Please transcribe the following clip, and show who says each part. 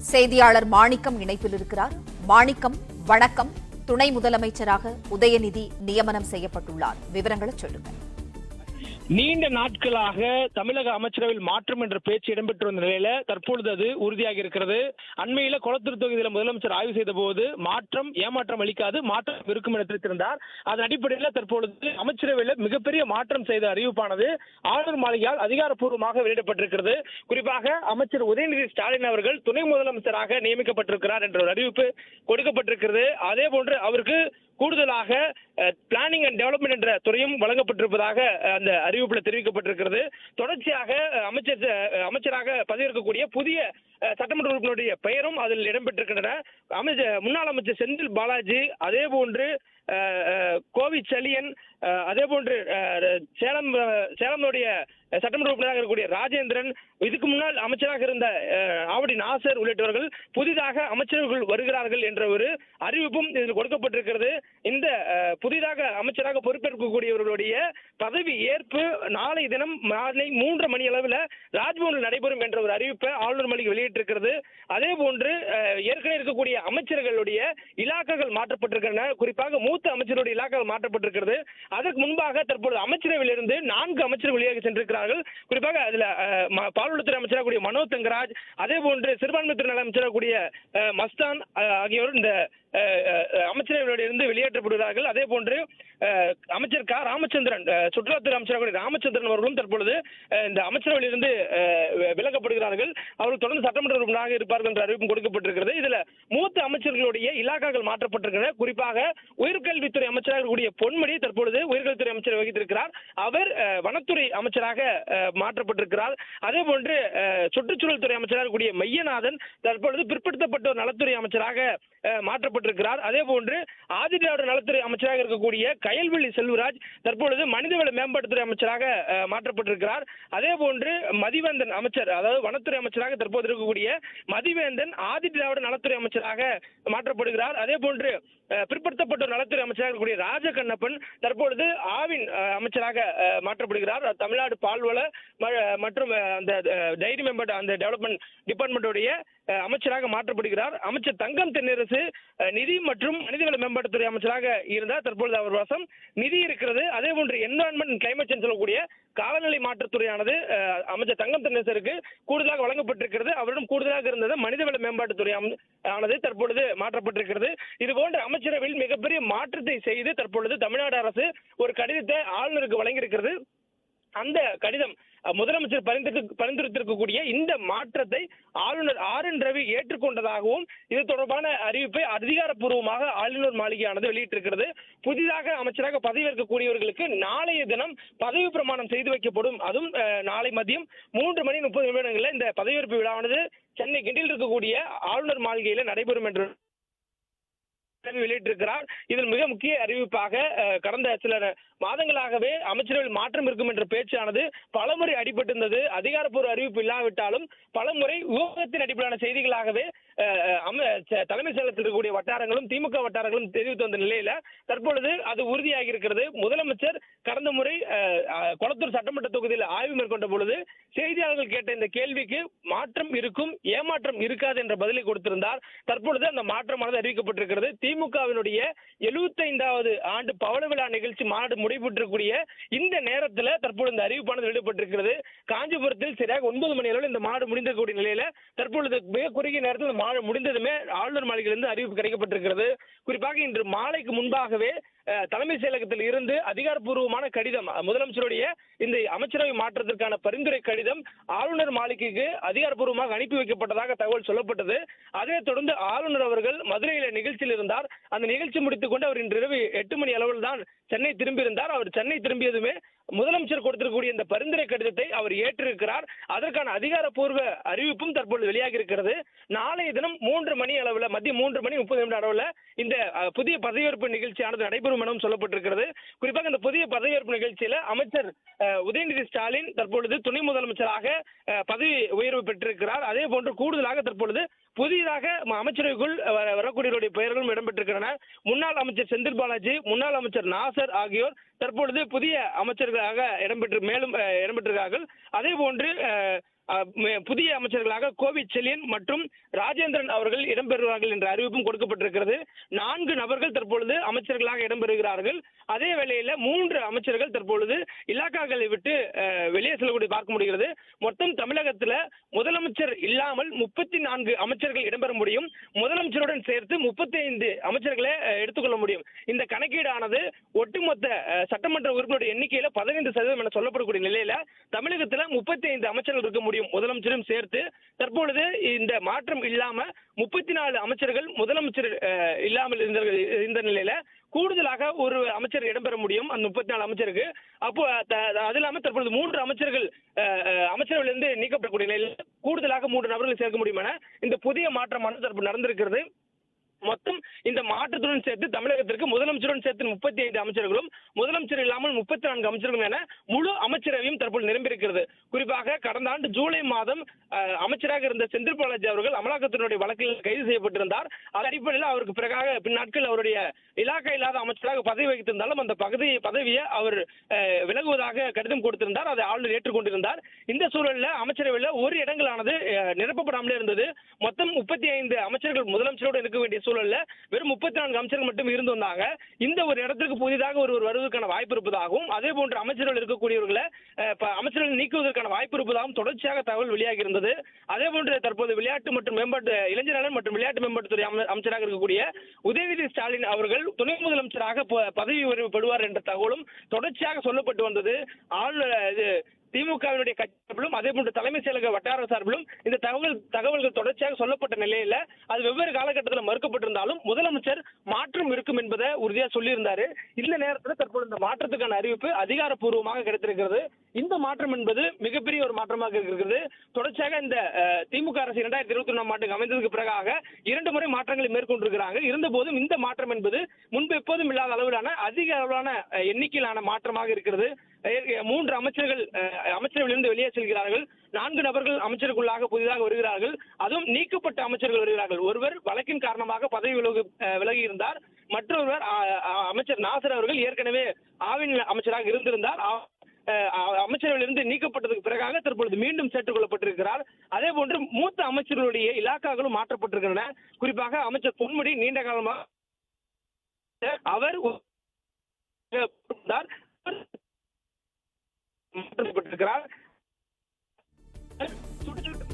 Speaker 1: செய்தியாளர் மாணிக்கம் இணைப்பில் இருக்கிறார். மாணிக்கம் வணக்கம். துணை முதலமைச்சராக உதயநிதி நியமனம் செய்யப்பட்டுள்ளார். விவரங்களை சொல்லுங்கள்.
Speaker 2: நீண்ட நாட்களாக தமிழக அமைச்சரவையில் மாற்றம் என்ற பேச்சு இடம்பெற்று வந்த நிலையில தற்பொழுது அது உறுதியாகி இருக்கிறது. அண்மையில குளத்தூர் தொகுதியில் முதலமைச்சர் ஆய்வு செய்த போது மாற்றம் ஏமாற்றம் அளிக்காது மாற்றம் இருக்கும் என தெரிவித்திருந்தார். அதன் அடிப்படையில் தற்பொழுது அமைச்சரவையில் மிகப்பெரிய மாற்றம் செய்த அறிவிப்பானது ஆளுநர் மாளிகையால் அதிகாரப்பூர்வமாக வெளியிடப்பட்டிருக்கிறது. குறிப்பாக அமைச்சர் உதயநிதி ஸ்டாலின் அவர்கள் துணை முதலமைச்சராக நியமிக்கப்பட்டிருக்கிறார் என்ற ஒரு அறிவிப்பு கொடுக்கப்பட்டிருக்கிறது. அதே போன்று அவருக்கு கூடுதலாக பிளானிங் அண்ட் டெவலப்மெண்ட் என்ற துறையும் வழங்கப்பட்டிருப்பதாக அந்த அறிவிப்பில் தெரிவிக்கப்பட்டிருக்கிறது. தொடர்ச்சியாக அமைச்சர் அமைச்சராக பதவியேற்கக்கூடிய புதிய சட்டமன்ற உறுப்பினருடைய பெயரும் அதில் இடம்பெற்றிருக்கின்றன. அமைச்சர் முன்னாள் அமைச்சர் செந்தில் பாலாஜி அதே போன்று கோவி செலியன் அதே போன்று சேலம் சேலமுடைய சட்டமன்ற உறுப்பினராக இருக்கக்கூடிய ராஜேந்திரன் இதுக்கு முன்னால் அமைச்சராக இருந்த ஆவடி நாசர் உள்ளிட்டவர்கள் புதிதாக அமைச்சர்கள் வருகிறார்கள் என்ற ஒரு அறிவிப்பும் இதில் கொடுக்கப்பட்டிருக்கிறது. இந்த புதிதாக அமைச்சராக பொறுப்பேற்கக்கூடியவர்களுடைய பதவி ஏற்பு நாளை தினம் மாலை மூன்று மணி அளவில் ராஜ்பவனில் நடைபெறும் என்ற ஒரு அறிவிப்பை ஆளுநர் மாறிட்டு இருக்கிறது அதே போன்று ஏற்கனவே இருக்கக்கூடிய அமைச்சர்களுடைய இலாக்காக்கள் மாற்றப்பட்டிருக்கின்றன. குறிப்பாக மூத்த அமைச்சருடைய இலாக்காக்கள் மாற்றப்பட்டிருக்கிறது. அதற்கு முன்பாக தற்பொழுது அமைச்சரவையிலிருந்து நான்கு அமைச்சர்கள் வெளியாக சென்றிருக்கிறார்கள். குறிப்பாக அதுல அஹ், பால்வளத்துறை அமைச்சராக கூடிய மனோ தங்கராஜ் அதே போன்று சிறுபான்மைத்துறை நல அமைச்சராக கூடிய மஸ்தான் ஆகியோர் இந்த அமைச்சரவையிலிருந்து வெளியேற்றப்படுகிறார்கள். அதே போன்று அமைச்சர் க. ராமச்சந்திரன் சுற்றுலாத்துறை அமைச்சராக ராமச்சந்திரன் அவர்களும் தற்பொழுது இந்த அமைச்சரவையிலிருந்து அஹ், விலகப்படுகிறார்கள் அவர்கள் தொடர்ந்து சட்டமன்ற உறுப்பினராக இருப்பார்கள் என்ற அறிவிப்பும் கொடுக்கப்பட்டிருக்கிறது. இதுல மூத்த அமைச்சர்களுடைய இலாக்காக்கள் மாற்றப்பட்டிருக்கின்றன. குறிப்பாக உயர்கல்வித்துறை அமைச்சராக கூடிய பொன்மணி தற்பொழுது உயர்கல்வித்துறை அமைச்சர் வகித்திருக்கிறார். அவர் வனத்துறை அமைச்சராக மாற்றப்பட்டிருக்கிறார். அதே போன்று சுற்றுச்சூழல் துறை அமைச்சராக கூடிய மையநாதன் தற்பொழுது பிற்படுத்தப்பட்டோர் நலத்துறை அமைச்சராக மாற்றப்பட்டு மாற்றப்பட்டிருக்கிறார் அதே போன்று ஆதிதிராவிட நலத்துறை அமைச்சராக இருக்கக்கூடிய கயல்வெளி செல்வராஜ் தற்பொழுது மனிதவள மேம்பாட்டுத்துறை அமைச்சராக மாற்றப்பட்டிருக்கிறார். அதே போன்று மதிவேந்தன் அமைச்சர் அதாவது வனத்துறை அமைச்சராக தற்போது இருக்கக்கூடிய மதிவேந்தன் ஆதிதிராவிட நலத்துறை அமைச்சராக மாற்றப்படுகிறார். அதே போன்று அஹ், பிற்படுத்தப்பட்டோர் நலத்துறை அமைச்சராக இருக்கக்கூடிய ராஜகண்ணப்பன் தற்பொழுது ஆவின் அமைச்சராக மாற்றப்படுகிறார். தமிழ்நாடு பால்வள மற்றும் அந்த டைரி மேம்பாட்டு அந்த டெவலப்மெண்ட் டிபார்ட்மெண்ட்டுடைய அமைச்சராக மாற்றப்படுகிறார். அமைச்சர் தங்கம் தென்னரசு நிதி மற்றும் மனிதவள மேம்பாட்டுத்துறை அமைச்சராக இருந்தார். தற்பொழுது அவர் வசம் நிதி இருக்கிறது. அதே போன்று என்வரான்மெண்ட் கிளைமேட் சேஞ்ச் சொல்லக்கூடிய காலநிலை மாற்றத்துறையானது அமைச்சர் தங்கம் தென்னரசருக்கு கூடுதலாக வழங்கப்பட்டிருக்கிறது. அவரிடம் கூடுதலாக இருந்தது மனிதவள மேம்பாட்டுத்துறை ஆனது தற்பொழுது மாற்றப்பட்டிருக்கிறது. இது போன்ற அமைச்சரவையில் மிகப்பெரிய மாற்றத்தை செய்து தற்பொழுது தமிழ்நாடு அரசு ஒரு கடிதத்தை ஆளுநருக்கு வழங்கியிருக்கிறது. அந்த கடிதம் முதலமைச்சர் பரிந்துரைத்திருக்கக்கூடிய இந்த மாற்றத்தை ஆளுநர் ஆர் என் ரவி ஏற்றுக்கொண்டதாகவும் இது தொடர்பான அறிவிப்பை அதிகாரப்பூர்வமாக ஆளுநர் மாளிகையானது வெளியிட்டிருக்கிறது. புதிதாக அமைச்சராக பதவியேற்கக்கூடியவர்களுக்கு நாளைய தினம் பதவி பிரமாணம் செய்து வைக்கப்படும். அதுவும் நாளை மதியம் மூன்று மணி முப்பது நிமிடங்களில் இந்த பதவியேற்பு விழாவானது சென்னை கிண்டியில் இருக்கக்கூடிய ஆளுநர் மாளிகையில் நடைபெறும் என்று வெளியிட்டிருக்கிறார். இதில் மிக முக்கிய அறிவிப்பாக கடந்த சில மாதங்களாகவே அமைச்சரவையில் மாற்றம் இருக்கும் என்ற பேச்சானது பலமுறை அடிபட்டிருந்தது. அதிகாரப்பூர்வ அறிவிப்பு இல்லாவிட்டாலும் பலமுறை ஊகத்தின் அடிப்படையிலான செய்திகளாகவே தலைமைச் செயலத்தில் இருக்கக்கூடிய வட்டாரங்களும் திமுக வட்டாரங்களும் தெரிவித்து வந்த நிலையில தற்பொழுது அது உறுதியாகி இருக்கிறது. முதலமைச்சர் கடந்த முறை கொளத்தூர் சட்டமன்ற தொகுதியில் ஆய்வு மேற்கொண்ட பொழுது செய்தியாளர்கள் கேட்ட இந்த கேள்விக்கு மாற்றம் இருக்கும் ஏமாற்றம் இருக்காது என்ற பதிலை கொடுத்திருந்தார். தற்பொழுது அந்த மாற்றமானது அறிவிக்கப்பட்டிருக்கிறது. திமுகவினுடைய எழுபத்தைந்தாவது ஆண்டு பவள விழா நிகழ்ச்சி மாநாடு முடிவுற்றிருக்கக்கூடிய இந்த நேரத்தில் தற்பொழுது இந்த அறிவிப்பானது வெளியிடப்பட்டிருக்கிறது. காஞ்சிபுரத்தில் சரியாக ஒன்பது மணி அளவில் இந்த மாநாடு முடிந்திருக்கக்கூடிய நிலையில தற்பொழுது மிக குறுகிய நேரத்தில் இந்த மாநாடு முடிந்ததுமே ஆளுநர் மாளிகையிலிருந்து அறிவிப்பு கிடைக்கப்பட்டிருக்கிறது. குறிப்பாக இன்று மாலைக்கு முன்பாகவே தலைமை தலைமைச் செயலகத்தில் இருந்து அதிகாரப்பூர்வமான கடிதம் முதலமைச்சருடைய இந்த அமைச்சரவை மாற்றத்திற்கான பரிந்துரை கடிதம் ஆளுநர் மாளிகைக்கு அதிகாரப்பூர்வமாக அனுப்பி வைக்கப்பட்டதாக தகவல் சொல்லப்பட்டது. அதைத் தொடர்ந்து ஆளுநர் அவர்கள் மதுரையில நிகழ்ச்சியில் இருந்தார். அந்த நிகழ்ச்சி முடித்துக் கொண்டு அவர் இன்று இரவு எட்டு மணி அளவில் தான் சென்னை திரும்பியிருந்தார். அவர் சென்னை திரும்பியதுமே முதலமைச்சர் கொடுத்திருக்கக்கூடிய இந்த பரிந்துரை கடிதத்தை அவர் ஏற்றிருக்கிறார். அதற்கான அதிகாரப்பூர்வ அறிவிப்பும் தற்போது வெளியாகி இருக்கிறது. நாளைய தினம் மூன்று மணி அளவில் மதியம் மூன்று மணி முப்பது நிமிட அளவில் இந்த புதிய பதவியேற்பு நிகழ்ச்சியானது நடைபெறும் எனவும் சொல்லப்பட்டிருக்கிறது. குறிப்பாக இந்த புதிய பதவியேற்பு நிகழ்ச்சியில் அமைச்சர் உதயநிதி ஸ்டாலின் தற்பொழுது துணை முதலமைச்சராக பதவி உயர்வு பெற்றிருக்கிறார். அதே போன்று கூடுதலாக தற்பொழுது புதிதாக அமைச்சரவைக்குள் வரக்கூடியவருடைய பெயர்களும் இடம்பெற்றிருக்கின்றன. முன்னாள் அமைச்சர் செந்தில் பாலாஜி முன்னாள் அமைச்சர் நாசர் ஆகியோர் தற்பொழுது புதிய அமைச்சர்களாக இடம்பெற்று மேலும் இடம்பெற்றிருக்கிறார்கள் அதே போன்று புதிய அமைச்சர்களாக கோவிட் செலியன் மற்றும் ராஜேந்திரன் அவர்கள் இடம்பெறுவார்கள் என்ற அறிவிப்பும் கொடுக்கப்பட்டிருக்கிறது. நான்கு நபர்கள் தற்பொழுது அமைச்சர்களாக இடம்பெறுகிறார்கள். அதே வேளையில மூன்று அமைச்சர்கள் தற்பொழுது இலாக்காக்களை விட்டு வெளியே செல்லக்கூடிய பார்க்க முடிகிறது. மொத்தம் தமிழகத்துல முதலமைச்சர் இல்லாமல் முப்பத்தி நான்கு அமைச்சர்கள் இடம்பெற முடியும். முதலமைச்சருடன் சேர்த்து முப்பத்தி ஐந்து அமைச்சர்களை எடுத்துக்கொள்ள முடியும். இந்த கணக்கீடானது ஒட்டுமொத்த சட்டமன்ற உறுப்பினருடைய எண்ணிக்கையில பதினைந்து சதவீதம் என சொல்லப்படக்கூடிய நிலையில தமிழகத்துல முப்பத்தி ஐந்து அமைச்சர்கள் இருக்க முடியும். முதலமைச்சரும் சேர்த்து தற்பொழுது இந்த மாற்றம் இல்லாம முப்பத்தி நாலு அமைச்சர்கள் முதலமைச்சர் இல்லாமல் இருந்த நிலையில கூடுதலாக ஒரு அமைச்சர் இடம்பெற முடியும் அந்த முப்பத்தி நாலு அமைச்சருக்கு. அப்போ அது இல்லாம தற்பொழுது மூன்று அமைச்சர்கள் அமைச்சரவையிலிருந்து நீக்கப்படக்கூடிய நிலையில் கூடுதலாக மூன்று நபர்கள் சேர்க்க முடியும் என இந்த புதிய மாற்றமானது தற்போது நடந்திருக்கிறது. மொத்தம் இந்த மாற்றத்துடன் சேர்த்து தமிழகத்திற்கு முதலமைச்சருடன் சேர்த்து முப்பத்தி ஐந்து அமைச்சர்களும் முதலமைச்சர் இல்லாமல் முப்பத்தி நான்கு அமைச்சர்களும் என முழு அமைச்சரவையும் தற்போது நிரம்பியிருக்கிறது. குறிப்பாக கடந்த ஆண்டு ஜூலை மாதம் அமைச்சராக இருந்த செந்தில் பாலாஜி அவர்கள் அமலாக்கத்தினுடைய வழக்கில் கைது செய்யப்பட்டிருந்தார். அதன் அடிப்படையில் அவருக்கு பிறகாக பின்னாட்கள் அவருடைய இலாக்கா இல்லாத அமைச்சராக பதவி வகித்திருந்தாலும் அந்த பகுதி பதவியை அவர் விலகுவதாக கடிதம் கொடுத்திருந்தார். அதை ஆளுநர் ஏற்றுக்கொண்டிருந்தார். இந்த சூழலில் அமைச்சரவையில் ஒரு இடங்களானது நிரப்பப்படாமலே இருந்தது. மொத்தம் முப்பத்தி ஐந்து அமைச்சர்கள் முதலமைச்சரோடு இருக்க வேண்டிய சூழல்ல வெறும் முப்பத்தி நான்கு அமைச்சர்கள் மட்டும் இருந்து வந்தாங்க. இந்த ஒரு இடத்திற்கு புதிதாக ஒருவர் வருவதற்கான வாய்ப்பு இருப்பதாகவும் அதே போன்று அமைச்சர்கள் இருக்கக்கூடியவர்களை அமைச்சர்கள் நீக்குவதற்கான வாய்ப்பு இருப்பதாகவும் தொடர்ச்சியாக தகவல் வெளியாகி இருந்தது. அதே போன்று தற்போது விளையாட்டு மற்றும் மேம்பாட்டு இளைஞர் நலன் மற்றும் விளையாட்டு மேம்பாட்டுத்துறை அமைச்சராக இருக்கக்கூடிய உதயநிதி ஸ்டாலின் அவர்கள் துணை முதலமைச்சராக பதவி உயர்வு பெறுவார் என்ற தகவலும் தொடர்ச்சியாக சொல்லப்பட்டு வந்தது. ஆளுநர் திமுகவினுடைய கட்சி சார்பிலும் அதே போன்று தலைமை செயலக வட்டார சார்பிலும் இந்த தகவல் தகவல்கள் தொடர்ச்சியாக சொல்லப்பட்ட நிலையில அது வெவ்வேறு காலகட்டத்தில் மறுக்கப்பட்டிருந்தாலும் முதலமைச்சர் மாற்றம் இருக்கும் என்பதை உறுதியா சொல்லியிருந்தாரு. இந்த நேரத்தில் தற்போது இந்த மாற்றத்துக்கான அறிவிப்பு அதிகாரப்பூர்வமாக கிடைத்திருக்கிறது. இந்த மாற்றம் என்பது மிகப்பெரிய ஒரு மாற்றமாக இருக்கிறது. தொடர்ச்சியாக இந்த திமுக அரசு இரண்டாயிரத்தி இருபத்தி ஒன்றாம் ஆண்டுக்கு அமைந்ததுக்கு பிறகாக இரண்டு முறை மாற்றங்களை மேற்கொண்டிருக்கிறாங்க. இருந்த போதும் இந்த மாற்றம் என்பது முன்பு எப்போதும் இல்லாத அளவிலான அதிக அளவிலான எண்ணிக்கையிலான மாற்றமாக இருக்கிறது. மூன்று அமைச்சர்கள் அமைச்சர்களிலிருந்து அமைச்சரவையிலிருந்து வெளியே செல்கிறார்கள். நான்கு நபர்கள் அமைச்சருக்குள்ளாக புதிதாக வருகிறார்கள். அதுவும் நீக்கப்பட்ட அமைச்சர்கள் வருகிறார்கள். ஒருவர் வழக்கின் காரணமாக பதவி விலகு விலகி இருந்தார் மற்றொருவர் அமைச்சர் நாசர் அவர்கள் ஏற்கனவே ஆவின் அமைச்சராக இருந்திருந்தார். அமைச்சரவையிலிருந்து நீக்கப்பட்டதுக்கு பிறகாக தற்பொழுது மீண்டும் சேர்த்துக் கொள்ளப்பட்டிருக்கிறார். அதே போன்று மூத்த அமைச்சர்களுடைய இலாக்காக்களும் மாற்றப்பட்டிருக்கின்றன. குறிப்பாக அமைச்சர் பொன்முடி நீண்ட காலமாக அவர் மாற்றப்பட்டிருக்கிறார். ஒரு- இருந்தார். மாற்றப்பட்டிருக்கிறார் சுற்றுச்சூழல்